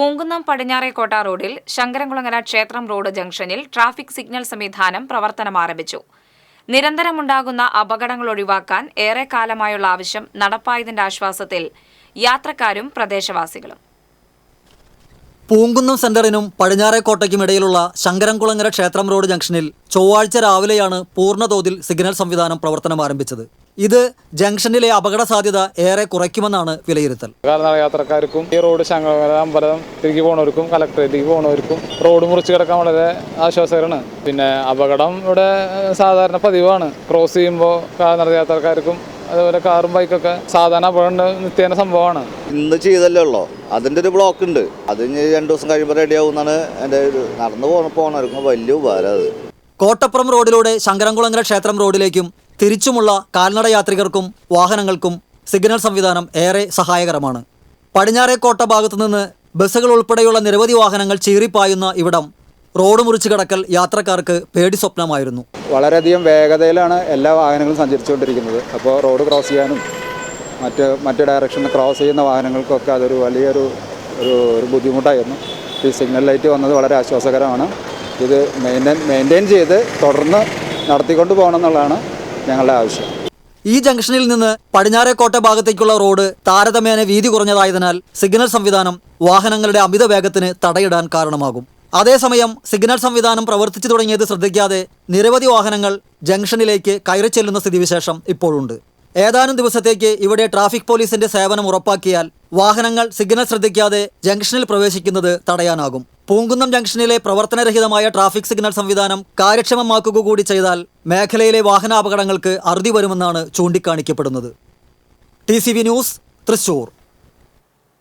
പൂങ്കുന്നം പടിഞ്ഞാറേക്കോട്ട റോഡിൽ ശങ്കരംകുളങ്ങര ക്ഷേത്രം റോഡ് ജംഗ്ഷനിൽ ട്രാഫിക് സിഗ്നൽ സംവിധാനം പ്രവർത്തനം ആരംഭിച്ചു. നിരന്തരമുണ്ടാകുന്ന അപകടങ്ങൾ ഒഴിവാക്കാൻ ഏറെ കാലമായുള്ള ആവശ്യം നടപ്പായതിന്റെ ആശ്വാസത്തിൽ യാത്രക്കാരും പ്രദേശവാസികളും. പൂങ്കുന്നം സെന്ററിനും പടിഞ്ഞാറേക്കോട്ടയ്ക്കും ഇടയിലുള്ള ശങ്കരംകുളങ്ങര ക്ഷേത്രം റോഡ് ജംഗ്ഷനിൽ ചൊവ്വാഴ്ച രാവിലെയാണ് പൂർണതോതിൽ സിഗ്നൽ സംവിധാനം പ്രവർത്തനം ആരംഭിച്ചത്. ഇത് ജംഗ്ഷനിലെ അപകട സാധ്യത ഏറെ കുറയ്ക്കുമെന്നാണ് വിലയിരുത്തൽ. കാൽനട യാത്രക്കാർക്കും ഈ റോഡ് ശങ്കര അമ്പലം തിരികെ പോണവർക്കും കലക്ടറേറ്റിലേക്ക് പോണവർക്കും റോഡ് മുറിച്ച് കിടക്കാൻ വളരെ ആശ്വാസകരമാണ്. പിന്നെ അപകടം ഇവിടെ സാധാരണ പതിവാണ്. ക്രോസ് ചെയ്യുമ്പോൾ കാൽനട യാത്രക്കാർക്കും അതുപോലെ കാറും ബൈക്കൊക്കെ സാധാരണ അപകടം നിത്യേന സംഭവമാണ്. ഇന്ന് ചെയ്തല്ലേ ഉള്ളൂ? അതിന്റെ ഒരു ബ്ലോക്ക് ഉണ്ട്. അത് ഇനി രണ്ട് ദിവസം കഴിയുമ്പോൾ റെഡി ആവും എന്നാണ് എന്റെ ഒരു നടന്നു പോണ പോകണവർക്കും വലിയ ഉപകാരം അത്. കോട്ടപ്പുറം റോഡിലൂടെ ശങ്കരംകുളങ്ങര ക്ഷേത്രം റോഡിലേക്കും തിരിച്ചുമുള്ള കാൽനട യാത്രികർക്കും വാഹനങ്ങൾക്കും സിഗ്നൽ സംവിധാനം ഏറെ സഹായകരമാണ്. പടിഞ്ഞാറേക്കോട്ട ഭാഗത്തു നിന്ന് ബസ്സുകൾ ഉൾപ്പെടെയുള്ള നിരവധി വാഹനങ്ങൾ ചീറിപ്പായുന്ന ഇവിടം റോഡ് മുറിച്ചു കടക്കൽ യാത്രക്കാർക്ക് പേടി സ്വപ്നമായിരുന്നു. വളരെയധികം വേഗതയിലാണ് എല്ലാ വാഹനങ്ങളും സഞ്ചരിച്ചുകൊണ്ടിരിക്കുന്നത്. അപ്പോൾ റോഡ് ക്രോസ് ചെയ്യാനും മറ്റ് മറ്റ് ഡയറക്ഷനിൽ ക്രോസ് ചെയ്യുന്ന വാഹനങ്ങൾക്കൊക്കെ അതൊരു വലിയൊരു ഒരു ഒരു ബുദ്ധിമുട്ടായിരുന്നു. ഈ സിഗ്നൽ ലൈറ്റ് വന്നത് വളരെ ആശ്വാസകരമാണ്. ഇത് മെയിന്റെയിൻ മെയിന്റെയിൻ ചെയ്ത് തുടർന്ന് നടത്തിക്കൊണ്ട് പോകണം എന്നുള്ളതാണ് ഞങ്ങളുടെ ആവശ്യം. ഈ ജംഗ്ഷനിൽ നിന്ന് പടിഞ്ഞാറേക്കോട്ട ഭാഗത്തേക്കുള്ള റോഡ് താരതമ്യേന വീതി കുറഞ്ഞതായതിനാൽ സിഗ്നൽ സംവിധാനം വാഹനങ്ങളുടെ അമിത വേഗത്തിന് തടയിടാൻ കാരണമാകും. അതേസമയം സിഗ്നൽ സംവിധാനം പ്രവർത്തിച്ചു തുടങ്ങിയത് ശ്രദ്ധിക്കാതെ നിരവധി വാഹനങ്ങൾ ജംഗ്ഷനിലേക്ക് കയറി ചെല്ലുന്ന സ്ഥിതിവിശേഷം ഇപ്പോഴുണ്ട്. ഏതാനും ദിവസത്തേക്ക് ഇവിടെ ട്രാഫിക് പോലീസിന്റെ സേവനം ഉറപ്പാക്കിയാൽ വാഹനങ്ങൾ സിഗ്നൽ ശ്രദ്ധിക്കാതെ ജംഗ്ഷനിൽ പ്രവേശിക്കുന്നത് തടയാനാകും. പൂങ്കുന്നം ജംഗ്ഷനിലെ പ്രവർത്തനരഹിതമായ ട്രാഫിക് സിഗ്നൽ സംവിധാനം കാര്യക്ഷമമാക്കുക കൂടി ചെയ്താൽ മേഖലയിലെ വാഹനാപകടങ്ങൾക്ക് അറുതി വരുമെന്നാണ് ചൂണ്ടിക്കാണിക്കപ്പെടുന്നത്. T news Thrissur